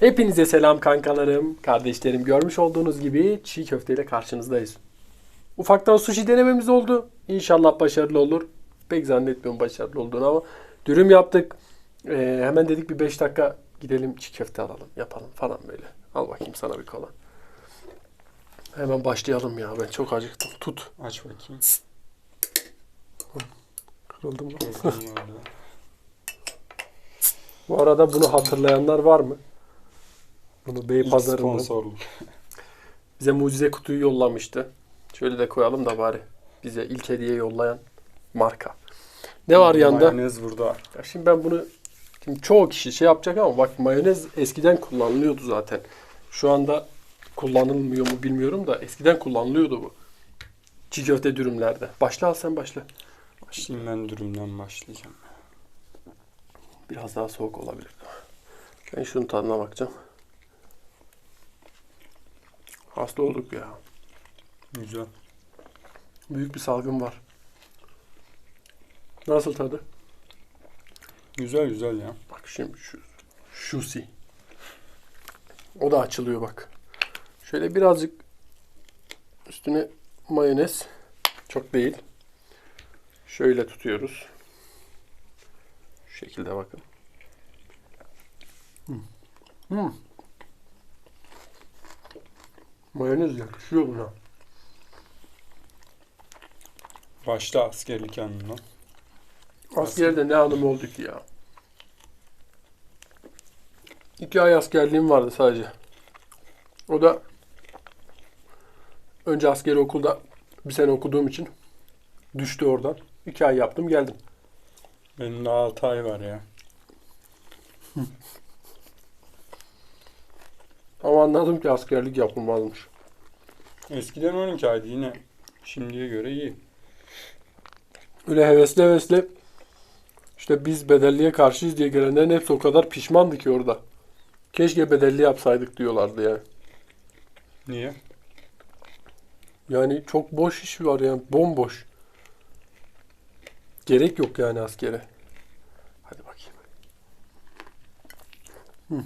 Hepinize selam kankalarım, kardeşlerim. Görmüş olduğunuz gibi çiğ köfteyle karşınızdayız. Ufaktan sushi denememiz oldu. İnşallah başarılı olur. Pek zannetmiyorum başarılı olduğunu ama dürüm yaptık. Ee, hemen dedik bir 5 dakika gidelim çiğ köfte alalım, yapalım falan böyle. Al bakayım sana bir kola. Hemen başlayalım ya. Ben çok acıktım. Tut. Aç bakayım. Kırıldım. Bu arada bunu hatırlayanlar var mı? Bunu sponsorluk. bize mucize kutuyu yollamıştı. Şöyle de koyalım da bari. Bize ilk hediye yollayan marka. Ne var yanında? Mayonez burada. Ya şimdi ben bunu şimdi çoğu kişi şey yapacak ama bak mayonez eskiden kullanılıyordu zaten. Şu anda kullanılmıyor mu bilmiyorum da eskiden kullanılıyordu bu. Çiğ köfte dürümlerde. Başla al sen başla. Başlayayım ben dürümden başlayacağım. Biraz daha soğuk olabilir. Ben şunun tadına bakacağım. Hasta olduk ya. Güzel. Büyük bir salgın var. Nasıl tadı? Güzel güzel ya. Bak şimdi şu şusi. O da açılıyor bak. Şöyle birazcık üstüne mayonez. Çok değil. Şöyle tutuyoruz. Şu şekilde bakın. Hmm. Hmm. Mayonez yakışıyor buna. Başta askerlik anına. Askerde ne anım oldu ki ya. İki ay askerliğim vardı sadece. O da önce askeri okulda bir sene okuduğum için düştü oradan. İki ay yaptım geldim. Benim de 6 ay var ya. Ama anladım ki askerlik yapılmazmış. Eskiden 12 aydı yine. Şimdiye göre iyi. Öyle hevesli hevesli işte biz bedelliye karşıyız diye gelenlerin hepsi o kadar pişmandı ki orada. Keşke bedelli yapsaydık diyorlardı yani. Niye? Yani çok boş iş var yani bomboş. Gerek yok yani askere. Hadi bakayım. Hı.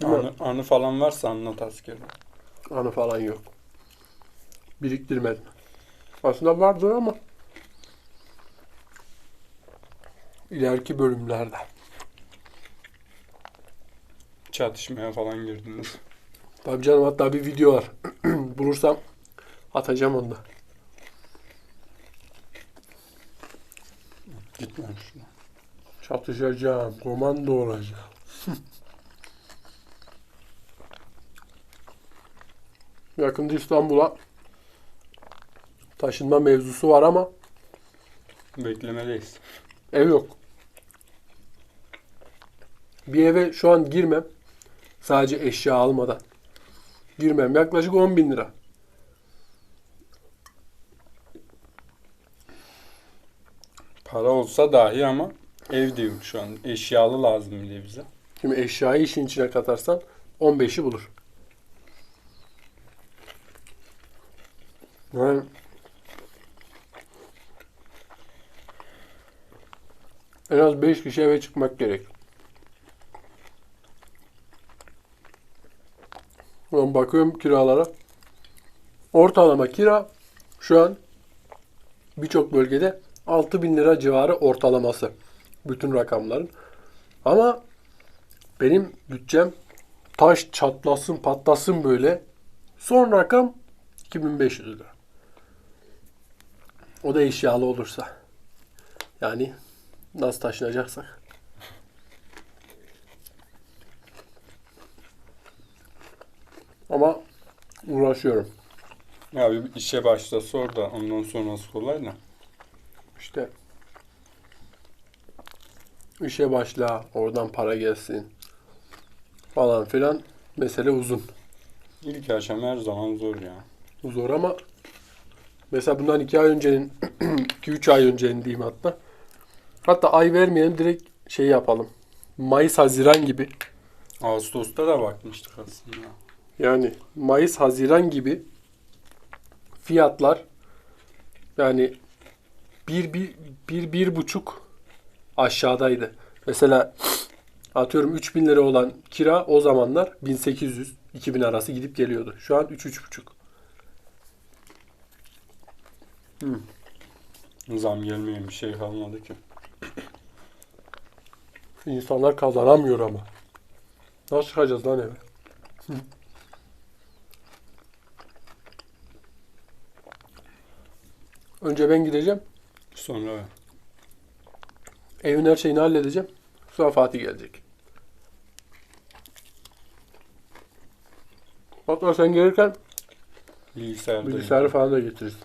Değil mi? Anı, anı falan varsa anlat askeri. Anı falan yok. Biriktirmedim. Aslında vardır ama ileriki bölümlerde. Çatışmaya falan girdiniz. Tabii canım hatta bir video var. Bulursam atacağım onu da. Gitmem şuna. Çatışacağım, komando olacağım. Yakında İstanbul'a taşınma mevzusu var ama Beklemedeyiz. ev yok. Bir eve şu an girmem. Sadece eşya almadan. Girmem. Yaklaşık 10 bin lira. Para olsa dahi ama ev de yok şu an. Eşyalı lazım bir de bize. Şimdi eşyayı işin içine katarsan 15'i bulur. Yani en az 5 kişi eve çıkmak gerek. Ben bakıyorum kiralara. Ortalama kira şu an birçok bölgede 6000 lira civarı ortalaması. Bütün rakamların. Ama benim bütçem taş çatlasın patlasın böyle. Son rakam 2500 lira. O da eşyalı olursa. Yani nasıl taşınacaksak. Ama uğraşıyorum. Ya bir işe başla sor da ondan sonrası kolay da. İşte işe başla, oradan para gelsin falan filan. Mesele uzun. İlk aşama her zaman zor ya. Zor ama mesela bundan iki ay öncenin, iki üç ay öncenin diyeyim hatta. Hatta ay vermeyelim direkt şey yapalım. Mayıs, Haziran gibi. Ağustos'ta da bakmıştık aslında. Yani Mayıs, Haziran gibi fiyatlar yani bir, bir, bir, bir buçuk aşağıdaydı. Mesela Atıyorum 3000 lira olan kira o zamanlar 1800 2000 arası gidip geliyordu. Şu an 3 3,5. Zam gelmeyen bir şey kalmadı ki. İnsanlar kazanamıyor ama. Nasıl çıkacağız lan eve? Önce ben gideceğim. Sonra Evin her şeyini halledeceğim. Sonra Fatih gelecek. Hatta sen gelirken bilgisayarda bilgisayarı falan da getirirsin.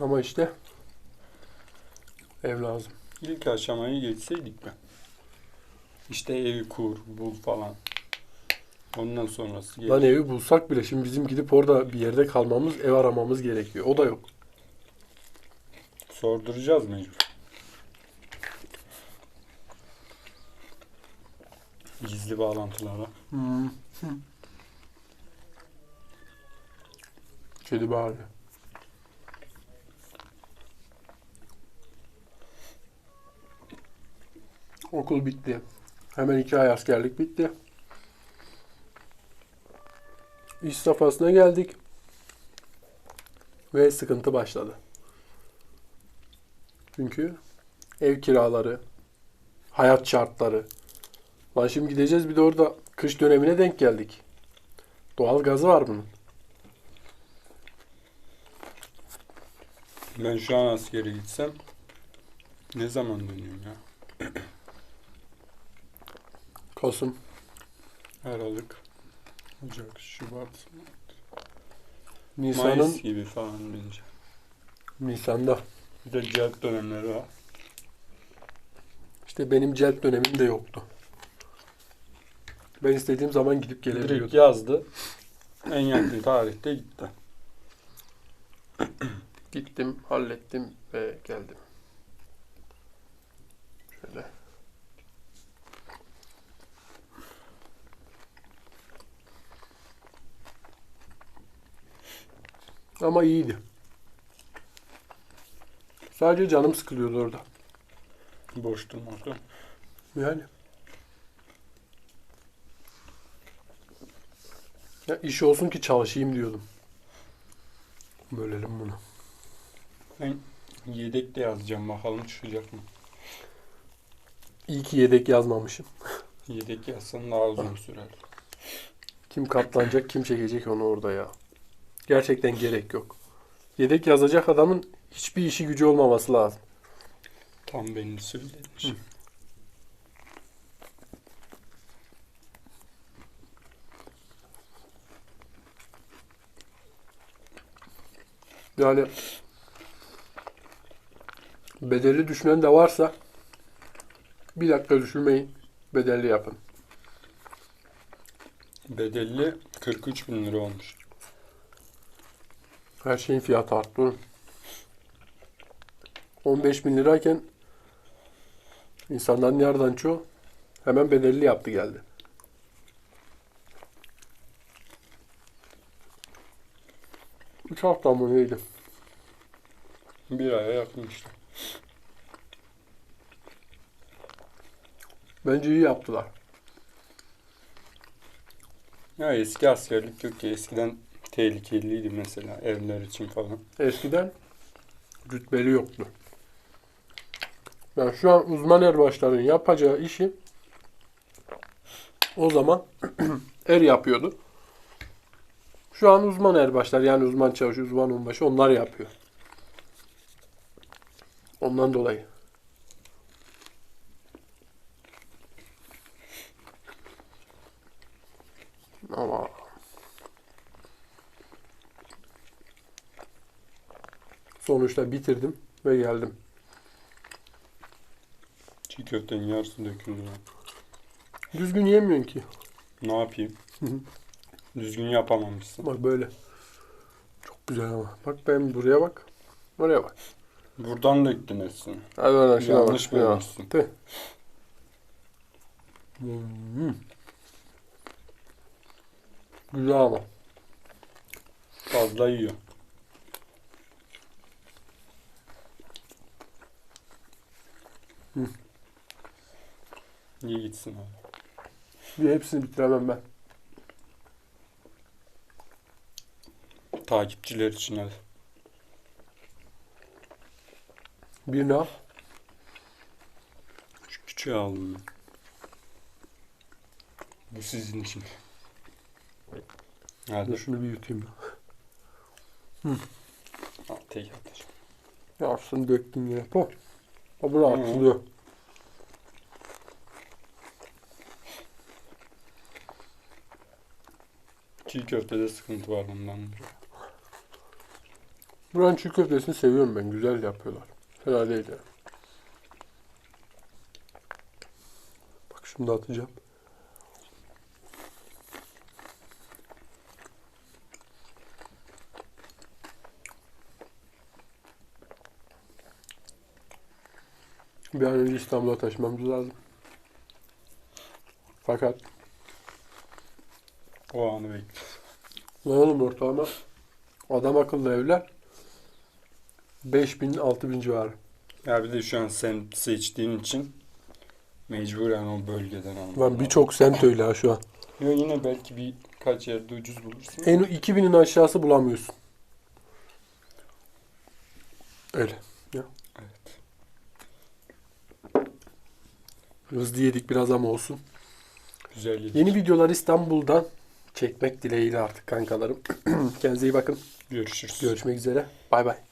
Ama işte ev lazım. İlk aşamayı geçseydik be. İşte evi kur, bul falan. Ondan sonrası Lan gelir. evi bulsak bile şimdi bizim gidip orada bir yerde kalmamız, ev aramamız gerekiyor. O da yok. Sorduracağız mecbur. Gizli bağlantılara. Kedi bağırıyor. Okul bitti. Hemen iki ay askerlik bitti. İş safhasına geldik. Ve sıkıntı başladı. Çünkü ev kiraları, hayat şartları. Lan şimdi gideceğiz bir de orada kış dönemine denk geldik. Doğal gazı var bunun. Ben şu an askere gitsem ne zaman dönüyorum ya? Kasım. Aralık, Ocak, Şubat, Nisan'ın Mayıs gibi falan bence. Nisan'da. Bir de celp dönemleri var. İşte benim celp dönemim de yoktu. Ben istediğim zaman gidip Direkt gelebiliyordum. yazdı. En yakın tarihte gitti. Gittim, hallettim ve geldim. Şöyle. Ama iyiydi. Sadece canım sıkılıyordu orada. Boş durmakta. Yani. Ya iş olsun ki çalışayım diyordum. Bölelim bunu. Ben yedek de yazacağım bakalım çıkacak mı? İyi ki yedek yazmamışım. Yedek yazsan daha uzun sürer. Kim katlanacak, kim çekecek onu orada ya. Gerçekten gerek yok. Yedek yazacak adamın hiçbir işi gücü olmaması lazım. Tam beni söylemiş. Yani bedelli düşünen de varsa bir dakika düşünmeyin. Bedelli yapın. Bedelli 43 bin lira olmuş. Her şeyin fiyatı arttı. Oğlum. 15 bin lirayken insanların yarıdan çoğu hemen bedelli yaptı geldi. Üç hafta mı neydi? Bir aya yakın işte. Bence iyi yaptılar. Ya eski askerlik yok ki. Eskiden tehlikeliydi mesela evler için falan. Eskiden rütbeli yoktu. Yani şu an uzman erbaşların yapacağı işi o zaman er yapıyordu. Şu an uzman erbaşlar yani uzman çavuş, uzman onbaşı onlar yapıyor. Ondan dolayı. Ama sonuçta bitirdim ve geldim. Çiğ köftenin yarısı döküldü lan. Düzgün yemiyorsun ki. Ne yapayım? Düzgün yapamamışsın. Bak böyle. Çok güzel ama. Bak ben buraya bak. Oraya bak. Buradan döktün hepsini. Hadi oradan şuna Yanlış bak. Ya. bölmüşsün. Tüh. Hmm. Güzel ama. Fazla yiyor. İyi gitsin abi. Bir hepsini bitiremem ben. Takipçiler için hadi. Birini al. Şu küçüğü aldım ben. Bu sizin için. Dur Hadi. şunu bir yutayım. Al, tek atacağım. Yarısını döktün yine. Po. O bunu Hı. açılıyor. Çiğ köftede sıkıntı var bundan. Buranın çiğ köftesini seviyorum ben. Güzel yapıyorlar. Fena değil yani. Bak da atacağım. Bir an önce İstanbul'a taşımamız lazım. Fakat O anı bekliyorum. ne oğlum ortalama adam akıllı evler 5000 6000 civarı. Ya bir de şu an sen seçtiğin için mecburen o bölgeden alman. Lan birçok semt öyle ha şu an. Yo, yine belki birkaç yerde ucuz bulursun. En 2000'in aşağısı bulamıyorsun. Öyle. Ya. Evet. Hızlı yedik biraz ama olsun. Güzel yedik. Yeni videolar İstanbul'dan çekmek dileğiyle artık kankalarım. Kendinize iyi bakın. Görüşürüz. Görüşmek üzere. Bay bay.